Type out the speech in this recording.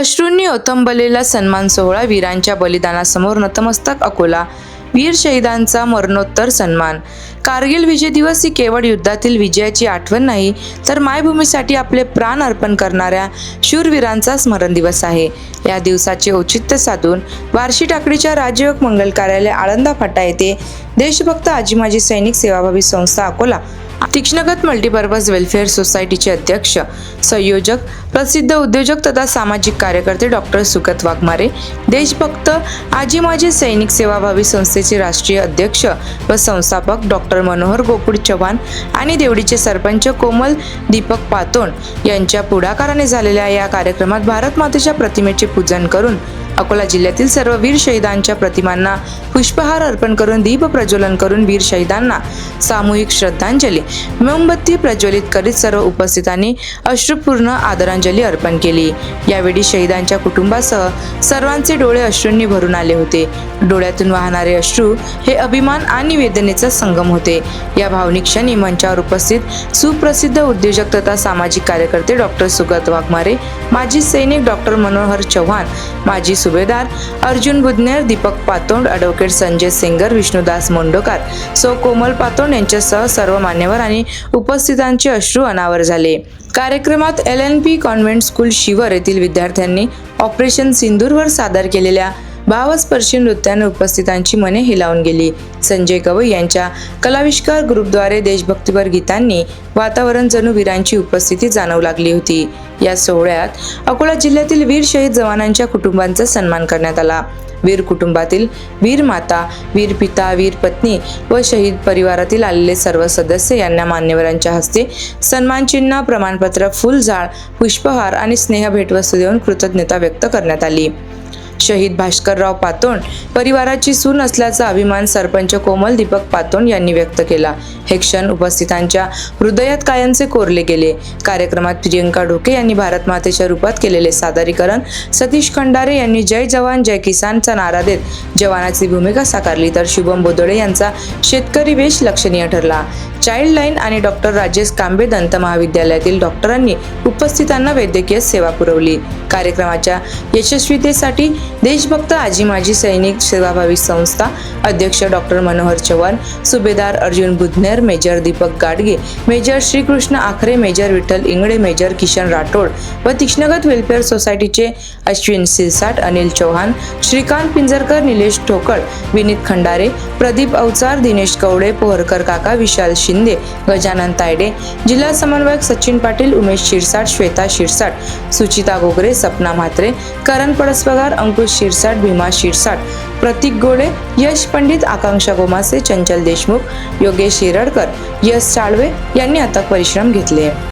अश्रूंनी ओतंबलेला सन्मान सोहळा वीरांच्या बलिदानासमोर नतमस्तक अकोला. वीर शहीदांचा मरणोत्तर सन्मान. कारगिल विजय दिवस ही केवळ युद्धातील विजयाची आठवण नाही तर मायभूमीसाठी आपले प्राण अर्पण करणाऱ्या शूरवीरांचा स्मरण दिवस आहे. या दिवसाचे औचित्य साधून वारशी टाकडीच्या राज्ययोग मंगल कार्यालय आळंदा फाटा येथे देशभक्त आजीमाजी सैनिक सेवाभावी संस्था अकोला तीक्ष्णगत मल्टीपर्पज वेलफेअर सोसायटीचे अध्यक्ष संयोजक प्रसिद्ध उद्योजक तथा सामाजिक कार्यकर्ते डॉक्टर सुगत वाघमारे देशभक्त आजी माजी सैनिक सेवाभावी संस्थेचे राष्ट्रीय अध्यक्ष व संस्थापक डॉक्टर मनोहर गोकुळ चव्हाण आणि देवडीचे सरपंच कोमल दीपक पातोण यांच्या पुढाकाराने झालेल्या या कार्यक्रमात भारत मातेच्या प्रतिमेचे पूजन करून अकोला जिल्ह्यातील सर्व वीर शहीदांच्या प्रतिमांना पुष्पहार अर्पण करून दीप प्रज्वलन करून वीर शहीदांना सामूहिक श्रद्धांजली मोमबत्ती प्रज्वलित करीत सर्व उपस्थितांनी अश्रुपूर्ण आदरांजली अर्पण केली. यावेळी शहीदांच्या कुटुंबासह सर्वांचे डोळे अश्रूंनी भरून आले होते. डोळ्यातून वाहणारे अश्रू हे अभिमान आणि वेदनेचा संगम होते. या भावनिक क्षणी मंचावर उपस्थित सुप्रसिद्ध उद्योजक तथा सामाजिक कार्यकर्ते डॉक्टर सुगत वाघमारे माजी सैनिक डॉक्टर मनोहर चव्हाण माजी सुभेदार अर्जुन बुधनेर दीपक पातोंड ॲडव्होकेट संजय सेंगर विष्णुदास मोंडोकार सौ कोमल पातोंड यांच्यासह सर्व मान्यवर आणि उपस्थितांचे अश्रू अनावर झाले. कार्यक्रमात L N P convent school Shivar येथील विद्यार्थ्यांनी ऑपरेशन सिंदूरवर सादर केलेल्या भावस्पर्शी नृत्याने उपस्थितांची मने हिलावून गेली. संजय गवई यांच्या कलाविष्कार ग्रुपद्वारे देशभक्तीपर गीतांनी वातावरण जणू वीरांची उपस्थिती जाणवू लागली होती. या सोहळ्यात अकोला जिल्ह्यातील वीर शहीद जवानांच्या कुटुंबांचा सन्मान करण्यात आला. वीर कुटुंबातील वीर माता वीर पिता वीर पत्नी व शहीद परिवारातील आलेले सर्व सदस्य यांना मान्यवरांच्या हस्ते सन्मानचिन्ह प्रमाणपत्र फुलझाड पुष्पहार आणि स्नेह भेटवस्तू देऊन कृतज्ञता व्यक्त करण्यात आली. शहीद भास्करराव पातोंड परिवाराची सून असल्याचा अभिमान सरपंच कोमल दीपक पातोंड यांनी व्यक्त केला. हे क्षण उपस्थितांच्या हृदयात कायमचे कोरले गेले. कार्यक्रमात प्रियंका ढोके यांनी भारत मातेच्या रूपात केलेले सादरीकरण सतीश खंडारे यांनी जय जवान जय किसानचा नारा देत जवानाची भूमिका साकारली तर शुभम बोदळे यांचा शेतकरी वेश लक्षणीय ठरला. चाइल्ड लाईन आणि डॉक्टर राजेश कांबे दंत महाविद्यालयातील डॉक्टरांनी उपस्थितांना वैद्यकीय सेवा पुरवली. कार्यक्रमाच्या यशस्वीतेसाठी देशभक्त आजी माजी सैनिक सेवाभावी संस्था अध्यक्ष डॉक्टर मनोहर चव्हाण सुभेदार Arjun Budhner major Deepak Gadge major Shrikrishna Akhare major Vitthal Ingle major Kishan Rathod व तीक्ष्णगत वेलफेअर सोसायटीचे अश्विन सिरसाट अनिल चौहान श्रीकांत पिंजरकर निलेश ठोकळ विनीत खंडारे प्रदीप अवचार दिनेश कवडे पोहरकर काका विशाल शिंदे गजानन तायडे जिल्हा समन्वयक सचिन पाटील उमेश शिरसाट श्वेता शिरसाट सुचिता गोगरे सपना म्हात्रे करण पडसपगार अंकुश शिरसाट भीमा शिरसाट प्रतीक गोळे यश पंडित आकांक्षा गोमासे चंचल देशमुख योगेश शिरडकर यश साळवे यांनी आता परिश्रम घेतले.